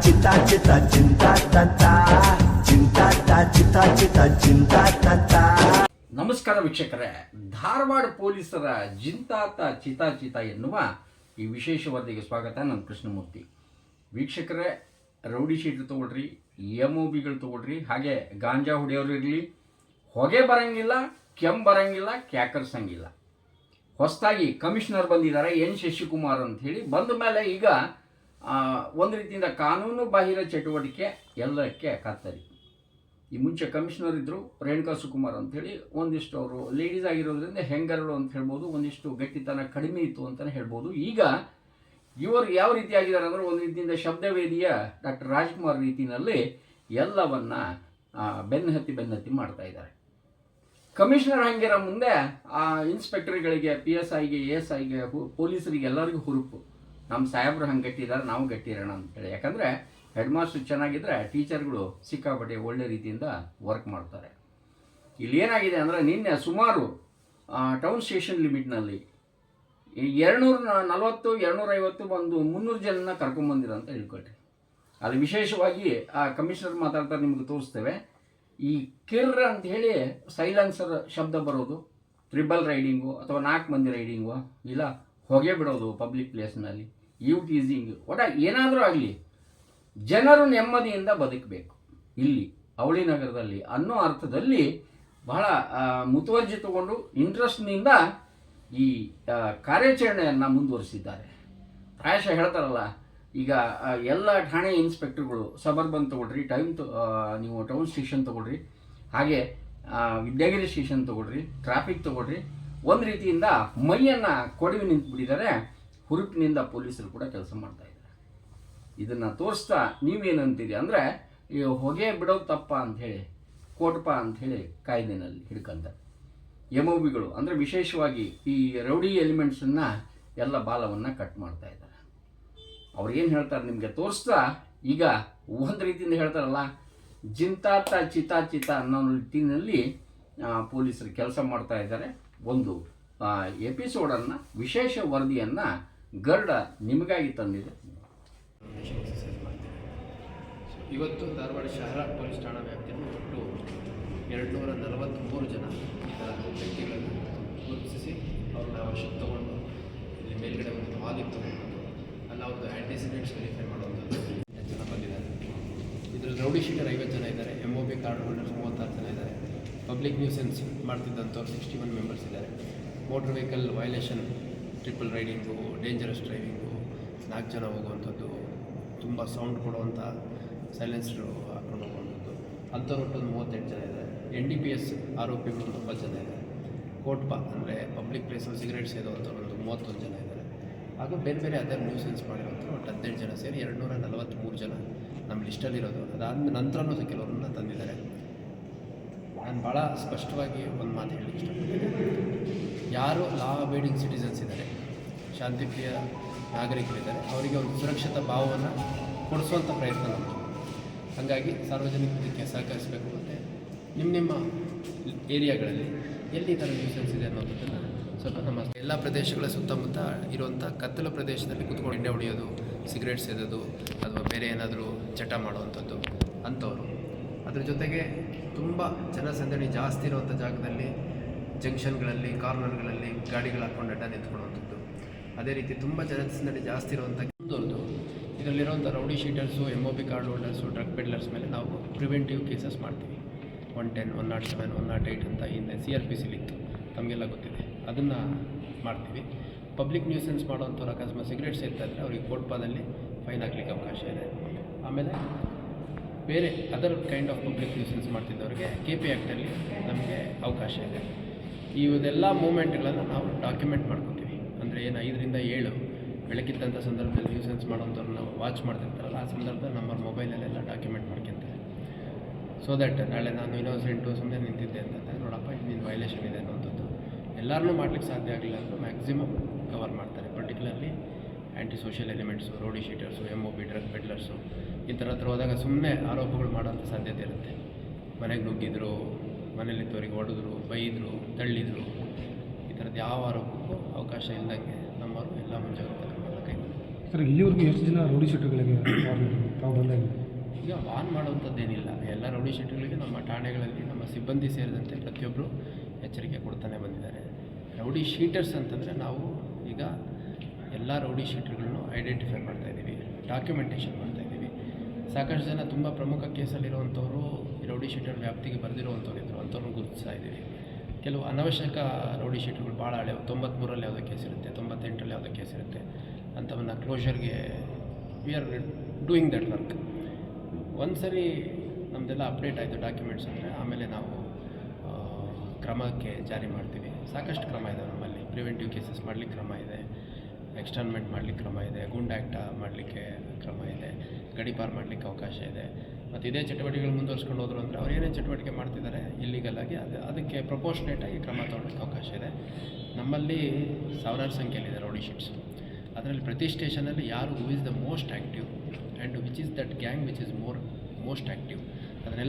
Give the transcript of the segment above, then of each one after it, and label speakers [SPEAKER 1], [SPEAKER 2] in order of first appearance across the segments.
[SPEAKER 1] ಚಿತಾ cita Chinta, ತತ್ತ. Chinta ta cita cita Chinta, ತತ್ತ.
[SPEAKER 2] ನಮಸ್ಕಾರ ವೀಕ್ಷಕರೇ. ಧಾರವಾಡ ಪೊಲೀಸರ ಜಿಂತಾತ ಚಿತಾಚಿತ ಎನ್ನುವ ಈ ವಿಶೇಷ ವರದಿಗೆ ಸ್ವಾಗತ. ನಾನು ಕೃಷ್ಣಮೂರ್ತಿ. ವೀಕ್ಷಕರೇ, ರೌಡಿ ಶೀಟ್ ತೊಗೊಳ್ರಿ ಎಂ ಒ ಬಿಗಳು ತೊಗೊಳ್ರಿ, ಹಾಗೆ ಗಾಂಜಾ ಹೊಡೆಯೋರು ಇರಲಿ. ಹೊಗೆ ಬರಂಗಿಲ್ಲ ಕೆಮ್ಮು ಬರಂಗಿಲ್ಲ ಕ್ಯಾಕರ್ಸಂಗಿಲ್ಲ ಹೊಸದಾಗಿ ಕಮಿಷನರ್ ಬಂದಿದ್ದಾರೆ ಎನ್ ಶಶಿಕುಮಾರ್ ಅಂತ ಹೇಳಿ. ಬಂದ ಮೇಲೆ ಈಗ ಒಂದು ರೀತಿಯಿಂದ ಕಾನೂನು ಬಾಹಿರ ಚಟುವಟಿಕೆ ಎಲ್ಲಕ್ಕೆ ಕತ್ತರಿ. ಈ ಮುಂಚೆ ಕಮಿಷನರ್ ಇದ್ದರು ರೇಣುಕಾ ಸುಕುಮಾರ್ ಅಂಥೇಳಿ ಒಂದಿಷ್ಟು ಅವರು ಲೇಡೀಸ್ ಆಗಿರೋದ್ರಿಂದ ಹೆಂಗರಳು ಅಂತ ಹೇಳ್ಬೋದು, ಒಂದಿಷ್ಟು ಗಟ್ಟಿತನ ಕಡಿಮೆ ಇತ್ತು ಅಂತಲೇ ಹೇಳ್ಬೋದು. ಈಗ ಇವರು ಯಾವ ರೀತಿ ಆಗಿದ್ದಾರೆ ಅಂದರೆ ಒಂದು ರೀತಿಯಿಂದ ಶಬ್ದವೇದಿಯ ಡಾಕ್ಟರ್ ರಾಜ್ಕುಮಾರ್ ರೀತಿಯಲ್ಲಿ ಎಲ್ಲವನ್ನು ಬೆನ್ನತ್ತಿ ಬೆನ್ನತ್ತಿ ಮಾಡ್ತಾ ಇದ್ದಾರೆ. ಕಮಿಷನರ್ ಹಂಗಿರೋ ಮುಂದೆ, ಆ ಇನ್ಸ್ಪೆಕ್ಟರ್ಗಳಿಗೆ ಪಿ ಎಸ್ ಐಗೆ ಎ ಎಸ್ ಐಗೆ ಪೊಲೀಸರಿಗೆ ಎಲ್ಲರಿಗೂ ಹುರುಪು. ನಮ್ಮ ಸಾಹೇಬ್ರು ಹಂಗೆ ಗಟ್ಟಿದ್ದಾರೆ ನಾವು ಗಟ್ಟಿರೋಣ ಅಂತೇಳಿ. ಯಾಕಂದರೆ ಹೆಡ್ ಮಾಸ್ಟರ್ ಚೆನ್ನಾಗಿದ್ದರೆ ಟೀಚರ್ಗಳು ಸಿಕ್ಕಾಪಟ್ಟೆ ಒಳ್ಳೆ ರೀತಿಯಿಂದ ವರ್ಕ್ ಮಾಡ್ತಾರೆ. ಇಲ್ಲಿ ಏನಾಗಿದೆ ಅಂದರೆ ನಿನ್ನೆ ಸುಮಾರು ಟೌನ್ ಸ್ಟೇಷನ್ ಲಿಮಿಟ್ನಲ್ಲಿ ಎರಡುನೂರ ನಲವತ್ತು, ಎರಡುನೂರೈವತ್ತು ಒಂದು ಮುನ್ನೂರು ಜನನ ಕರ್ಕೊಂಬಂದಿರ ಅಂತ ಹೇಳ್ಕೊಟ್ಟೆ ಅಲ್ಲಿ ವಿಶೇಷವಾಗಿ, ಆ, ಕಮಿಷನರ್ ಮಾತಾಡ್ತಾರೆ, ನಿಮ್ಗೆ ತೋರಿಸ್ತೇವೆ. ಈ ಕಿರ್ ಅಂತ ಹೇಳಿ ಸೈಲೆನ್ಸರ್ ಶಬ್ದ ಬರೋದು ಟ್ರಿಬಲ್ ರೈಡಿಂಗು ಅಥವಾ ನಾಲ್ಕು ಮಂದಿ ರೈಡಿಂಗು, ಇಲ್ಲ ಹೊಗೆ ಬಿಡೋದು ಪಬ್ಲಿಕ್ ಪ್ಲೇಸ್ನಲ್ಲಿ ಯು ಟೀಸಿಂಗ್ ಒಟ ಏನಾದರೂ ಆಗಲಿ, ಜನರು ನೆಮ್ಮದಿಯಿಂದ ಬದುಕಬೇಕು. ಇಲ್ಲಿ, ಅವಳಿ ನಗರದಲ್ಲಿ ಅನ್ನೋ ಅರ್ಥದಲ್ಲಿ ಬಹಳ ಮುತುವರ್ಜಿ ತಗೊಂಡು ಇಂಟ್ರೆಸ್ಟ್ನಿಂದ ಈ ಕಾರ್ಯಾಚರಣೆಯನ್ನು ಮುಂದುವರಿಸಿದ್ದಾರೆ. ಪ್ರಾಯಶಃ ಹೇಳ್ತಾರಲ್ಲ, ಈಗ ಎಲ್ಲ ಠಾಣೆ ಇನ್ಸ್ಪೆಕ್ಟರ್ಗಳು, ಸಬರ್ಬನ್ ತೊಗೊಳ್ರಿ, ಟೈಮ್ ತೊ ನೀವು ಟೌನ್ ಸ್ಟೇಷನ್ ತೊಗೊಳ್ರಿ, ಹಾಗೆ ವಿದ್ಯಾಗಿರಿ ಸ್ಟೇಷನ್ ತೊಗೊಳ್ರಿ, ಟ್ರಾಫಿಕ್ ತೊಗೊಳ್ರಿ, ಒಂದು ರೀತಿಯಿಂದ ಮೈಯನ್ನು ಕೊಡವಿ ನಿಂತುಬಿಟ್ಟಿದ್ದಾರೆ. ಹುರುಪಿನಿಂದ ಪೊಲೀಸರು ಕೂಡ ಕೆಲಸ ಮಾಡ್ತಾ ಇದ್ದಾರೆ. ಇದನ್ನು ತೋರಿಸ್ತಾ ನೀವೇನಂತೀರಿ? ಅಂದರೆ, ಈ ಹೊಗೆ ಬಿಡೋದು ತಪ್ಪ ಅಂಥೇಳಿ ಕೋಟಪ ಅಂಥೇಳಿ ಕಾಯ್ದೆನಲ್ಲಿ ಹಿಡ್ಕಂತ. ಎಂ ಒ ಬಿಗಳು ಅಂದರೆ ವಿಶೇಷವಾಗಿ ಈ ರೌಡಿ ಎಲಿಮೆಂಟ್ಸನ್ನು ಎಲ್ಲ ಬಾಲವನ್ನು ಕಟ್ ಮಾಡ್ತಾ ಇದ್ದಾರೆ. ಅವ್ರು ಏನು ಹೇಳ್ತಾರೆ ನಿಮಗೆ ತೋರಿಸ್ತಾ? ಈಗ ಒಂದು ರೀತಿಯಿಂದ ಹೇಳ್ತಾರಲ್ಲ, ಜಿಂತಾತ ಚಿತಾ ಚಿತ ಅನ್ನೋ ರೀತಿಯಲ್ಲಿ ಪೊಲೀಸರು ಕೆಲಸ ಮಾಡ್ತಾ ಇದ್ದಾರೆ. ಒಂದು ಎಪಿಸೋಡನ್ನು ವಿಶೇಷ ವರದಿಯನ್ನು ಗರುಡ ನಿಮಗಾಗಿ ತಂದಿದೆ.
[SPEAKER 3] ಇವತ್ತು ಧಾರವಾಡ ಶಹರ ಪೊಲೀಸ್ ಠಾಣಾ ವ್ಯಾಪ್ತಿಯಲ್ಲಿ ಒಟ್ಟು ಎರಡುನೂರ ನಲವತ್ತ್ಮೂರು ಜನ ಈ ಥರ ವ್ಯಕ್ತಿಗಳನ್ನು ಗುರುತಿಸಿ ಅವ್ರನ್ನ ವಶಕ್ಕೆ ತಗೊಂಡು ಇಲ್ಲಿ ಮೇಲ್ಗಡೆ ಒಂದು ಹಾಲ್ ಇತ್ತು. ಅಲ್ಲಿ ಅವ್ರದ್ದು ಆ್ಯಂಟಿಸಿಡೆಂಟ್ಸ್ ವೆರಿಫೈ ಮಾಡುವಂಥದ್ದು ಜನ ಬಂದಿದ್ದಾರೆ. ಇದರಲ್ಲಿ ರೌಡಿ ಶೀಟರ್ ಐವತ್ತು ಜನ ಇದ್ದಾರೆ. M O B card holders ಮೂವತ್ತಾರು ಜನ ಇದ್ದಾರೆ. ಪಬ್ಲಿಕ್ ನ್ಯೂಸೆನ್ಸ್ ಮಾಡ್ತಿದ್ದಂಥವ್ರು ಸಿಕ್ಸ್ಟಿ ಒನ್ ಮೆಂಬರ್ಸ್ ಇದ್ದಾರೆ. Motor vehicle violation triple riding dangerous driving ನಾಲ್ಕು ಜನ ಹೋಗುವಂಥದ್ದು, ತುಂಬ ಸೌಂಡ್ ಕೊಡುವಂಥ ಸೈಲೆನ್ಸರು ಹಾಕೊಂಡು ಹೋಗುವಂಥದ್ದು. ಅಂಥವ್ರು ಒಟ್ಟು ಮೂವತ್ತೆಂಟು ಜನ ಇದ್ದಾರೆ. ಎನ್ ಡಿ ಪಿ ಎಸ್ ಆರೋಪಿಗಳು ತುಂಬ ಜನ ಇದ್ದಾರೆ. ಕೋಟ್ಪಾ ಅಂದರೆ ಪಬ್ಲಿಕ್ ಪ್ಲೇಸಲ್ಲಿ ಸಿಗರೇಟ್ ಸೇದುವಂಥವ್ರು ಒಂದು ಮೂವತ್ತೊಂದು ಜನ ಇದ್ದಾರೆ. ಹಾಗೂ ಬೇರೆ ಬೇರೆ ಅದರ್ ನ್ಯೂಸೆನ್ಸ್ ಮಾಡಿರುವಂಥ ಒಟ್ಟು ಹದಿನೆಂಟು ಜನ ಸೇರಿ ಎರಡು ನೂರ ನಲವತ್ತ್ಮೂರು ಜನ ನಮ್ಮ ಲಿಸ್ಟಲ್ಲಿರೋದು ಅದಾದ ನಂತರನೂ ಕೆಲವರನ್ನ ತಂದಿದ್ದಾರೆ. ನಾನು ಭಾಳ ಸ್ಪಷ್ಟವಾಗಿ ಒಂದು ಮಾತು ಹೇಳಿ ಯಾರು ಲಾ ಅಬೇಡಿಂಗ್ ಸಿಟಿಸನ್ಸ್ ಇದ್ದಾರೆ, ಶಾಂತಿಪ್ರಿಯ ನಾಗರಿಕರಿದ್ದಾರೆ, ಅವರಿಗೆ ಒಂದು ಸುರಕ್ಷಿತ ಭಾವವನ್ನು ಕೊಡಿಸುವಂಥ ಪ್ರಯತ್ನ ನಮ್ಮದು ಹಾಗಾಗಿ ಸಾರ್ವಜನಿಕ ಇದಕ್ಕೆ ಸಹಕರಿಸಬೇಕು ಮತ್ತು ನಿಮ್ಮ ನಿಮ್ಮ ಏರಿಯಾಗಳಲ್ಲಿ ಎಲ್ಲಿ ಥರ ನ್ಯೂಸೆನ್ಸ್ ಇದೆ ಅನ್ನೋದನ್ನು ಸ್ವಲ್ಪ ನಮ್ಮ ಎಲ್ಲ ಪ್ರದೇಶಗಳ ಸುತ್ತಮುತ್ತ ಇರುವಂಥ ಕತ್ತಲು ಪ್ರದೇಶದಲ್ಲಿ ಕುತ್ಕೊಂಡು ಎಣ್ಣೆ ಹೊಡೆಯೋದು, ಸಿಗರೇಟ್ ಸೇದೋದು, ಅಥವಾ ಬೇರೆ ಏನಾದರೂ ಚಟ ಮಾಡುವಂಥದ್ದು ಅಂಥವ್ರು. ಅದ್ರ ಜೊತೆಗೆ ತುಂಬ ಜನಸಂದಣಿ ಜಾಸ್ತಿ ಇರುವಂಥ ಜಾಗದಲ್ಲಿ ಜಂಕ್ಷನ್ಗಳಲ್ಲಿ, ಕಾರ್ನರ್ಗಳಲ್ಲಿ ಗಾಡಿಗಳು ಹಾಕ್ಕೊಂಡು ಅಡ್ಡ ನಿಂತ್ಕೊಳ್ಳುವಂಥದ್ದು. ಅದೇ ರೀತಿ ತುಂಬ ಜನಸಂದಣಿ ಜಾಸ್ತಿ ಇರುವಂಥ ಮುಂದುವರೆದು ಇದರಲ್ಲಿರುವಂಥ rowdy sheeters M O B card holders drug peddlers ಮೇಲೆ ನಾವು ಪ್ರಿವೆಂಟಿವ್ ಕೇಸಸ್ ಮಾಡ್ತೀವಿ. One ten, one not seven, one not eight ಅಂತ ಹಿಂದೆ ಸಿ ಆರ್ ಪಿ ಸಿಲಿತ್ತು ತಮಗೆಲ್ಲ ಗೊತ್ತಿದೆ. ಅದನ್ನು ಮಾಡ್ತೀವಿ. ಪಬ್ಲಿಕ್ ನ್ಯೂಸೆನ್ಸ್ ಮಾಡುವಂಥವ್ರು ಅಕಸ್ಮಾತ್ ಸಿಗರೇಟ್ ಸೇರ್ತಾ ಇದ್ದರೆ ಅವ್ರಿಗೆ ಕೋಟ್ಪಾದಲ್ಲಿ ಫೈನ್ ಹಾಕ್ಲಿಕ್ಕೆ ಅವಕಾಶ ಇದೆ. ಆಮೇಲೆ ಬೇರೆ other kind of public nuisance ಮಾಡ್ತಿದ್ದವ್ರಿಗೆ K P ಆ್ಯಕ್ಟಲ್ಲಿ ನಮಗೆ ಅವಕಾಶ ಇದೆ. ಈ ಇದೆಲ್ಲ ಮೂಮೆಂಟ್ಗಳನ್ನು ನಾವು ಡಾಕ್ಯುಮೆಂಟ್ ಮಾಡ್ಕೊತೀವಿ. ಅಂದರೆ ಏನು ಐದರಿಂದ ಏಳು ಬೆಳಕಿದ್ದಂಥ ಸಂದರ್ಭದಲ್ಲಿ ನ್ಯೂಸೆನ್ಸ್ ಮಾಡೋಂಥವ್ರನ್ನ ವಾಚ್ ಮಾಡ್ತಿರ್ತಾರಲ್ಲ, ಆ ಸಂದರ್ಭದಲ್ಲಿ ನಮ್ಮ ಮೊಬೈಲಲ್ಲೆಲ್ಲ ಡಾಕ್ಯುಮೆಂಟ್ ಮಾಡ್ಕೊತಾರೆ ಸೊ ದಟ್ ನಾಳೆ ನಾನು ಇನ್ನೋಸೆಂಟು ಸುಮ್ಮನೆ ನಿಂತಿದ್ದೆ ಅಂತಂದರೆ, ನೋಡಪ್ಪ ನಿನ್ನ ವೈಲೇಷನ್ ಇದೆ ಅನ್ನೋಂಥದ್ದು ಎಲ್ಲರನ್ನೂ ಮಾಡ್ಲಿಕ್ಕೆ ಸಾಧ್ಯ ಆಗಲಿಲ್ಲ ಅಂದರೂ ಮ್ಯಾಕ್ಸಿಮಮ್ ಕವರ್ ಮಾಡ್ತಾರೆ. Particularly anti social elements rowdy sheeters M O B drug peddlers ಈ ಥರ ಹತ್ರ ಹೋದಾಗ ಸುಮ್ಮನೆ ಆರೋಪಗಳು ಮಾಡೋಂಥ ಸಾಧ್ಯತೆ ಇರುತ್ತೆ. ಮನೆಗೆ ನುಗ್ಗಿದ್ರು ಮನೇಲಿದ್ದವರಿಗೆ ಹೊಡೆದ್ರು ಬೈದರು ತಳ್ಳಿದರು ಈ ಥರದ್ದು ಯಾವ ಆರೋಪಕ್ಕೂ ಅವಕಾಶ ಇಲ್ಲದಂಗೆ ನಮ್ಮವರು ಎಲ್ಲ ಮುಂಜಾಗ್ರತೆ
[SPEAKER 4] ಸರ್ ಇಲ್ಲಿವರೆಗೂ ಎಷ್ಟು ಜನ ರೌಡಿ ಶೀಟರ್ಗಳಿಗೆ ತಾವು ಬಂದಾಗಿದೆ
[SPEAKER 3] ಈಗ ವಾನ್ ಮಾಡುವಂಥದ್ದೇನಿಲ್ಲ. ಎಲ್ಲ ರೌಡಿ ಶೀಟ್ಗಳಿಗೆ ನಮ್ಮ ಠಾಣೆಗಳಲ್ಲಿ ನಮ್ಮ ಸಿಬ್ಬಂದಿ ಸೇರಿದಂತೆ ಪ್ರತಿಯೊಬ್ಬರು ಎಚ್ಚರಿಕೆ ಕೊಡ್ತಾನೆ ಬಂದಿದ್ದಾರೆ. ರೌಡಿ ಶೀಟರ್ಸ್ ಅಂತಂದರೆ ನಾವು ಈಗ ಎಲ್ಲ ರೌಡಿ ಶೀಟರ್ಗಳನ್ನು ಐಡೆಂಟಿಫೈ ಮಾಡ್ತಾ ಇದ್ದೀವಿ ಡಾಕ್ಯುಮೆಂಟೇಷನ್ ಮಾಡ್ತಾ ಇದ್ದೀವಿ. ಸಾಕಷ್ಟು ಜನ ತುಂಬ ಪ್ರಮುಖ ಕೇಸಲ್ಲಿರುವಂಥವರು ರೌಡಿ ಶೀಟರ್ ವ್ಯಾಪ್ತಿಗೆ ಬರೆದಿರುವಂಥವ್ರು ಇದ್ದರು ಅಂಥವ್ರನ್ನ ಗುರುತಿಸ್ತಾ ಇದ್ದೀವಿ. ಕೆಲವು ಅನವಶ್ಯಕ ರೌಡಿ ಶೀಟ್ಗಳು ಭಾಳ ಹಳೆವು ತೊಂಬತ್ಮೂರಲ್ಲಿ ಯಾವುದೋ ಕೇಸ್ ಇರುತ್ತೆ, ತೊಂಬತ್ತೆಂಟರಲ್ಲಿ ಯಾವುದೋ ಕೇಸ್ ಇರುತ್ತೆ ಅಂಥವನ್ನ ಕ್ಲೋಷರ್ಗೆ we are doing that work ಒಂದು ಸರಿ ನಮ್ಮದೆಲ್ಲ ಅಪ್ಡೇಟ್ ಆಯಿತು ಡಾಕ್ಯುಮೆಂಟ್ಸ್ ಅಂದರೆ, ಆಮೇಲೆ ನಾವು ಕ್ರಮಕ್ಕೆ ಜಾರಿ ಮಾಡ್ತೀವಿ. ಸಾಕಷ್ಟು ಕ್ರಮ ಇದೆ ನಮ್ಮಲ್ಲಿ ಪ್ರಿವೆಂಟಿವ್ ಕೇಸಸ್ ಮಾಡಲಿಕ್ಕೆ ಕ್ರಮ ಇದೆ. ಎಕ್ಸ್ಟರ್ನ್ಮೆಂಟ್ ಮಾಡಲಿಕ್ಕೆ ಕ್ರಮ ಇದೆ ಗುಂಡ್ ಆ್ಯಕ್ಟ ಮಾಡಲಿಕ್ಕೆ ಕ್ರಮ ಇದೆ ಗಡಿಪಾರು ಮಾಡಲಿಕ್ಕೆ ಅವಕಾಶ ಇದೆ. ಮತ್ತು ಇದೇ ಚಟುವಟಿಕೆಗಳು ಮುಂದುವರ್ಸ್ಕೊಂಡು ಹೋದ್ರು ಅಂದರೆ ಅವ್ರು ಏನೇನು ಚಟುವಟಿಕೆ ಮಾಡ್ತಿದ್ದಾರೆ ಇಲ್ಲಿಗಲ್ ಆಗಿ ಅದು ಅದಕ್ಕೆ ಪ್ರಪೋರ್ಷನೇಟಾಗಿ ಕ್ರಮ ತೊಗೊಳಕ್ಕೆ ಅವಕಾಶ ಇದೆ. ನಮ್ಮಲ್ಲಿ ಸಾವಿರಾರು ಸಂಖ್ಯೆಯಲ್ಲಿದೆ ರೋಡಿ ಶೀಟ್ಸ್ ಅದರಲ್ಲಿ ಪ್ರತಿ ಸ್ಟೇಷನಲ್ಲಿ ಯಾರು who is the most active and which is that gang which is more most active ಅದನ್ನೆಲ್ಲ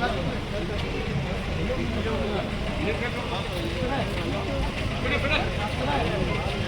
[SPEAKER 4] ರಾಜು
[SPEAKER 5] ಈ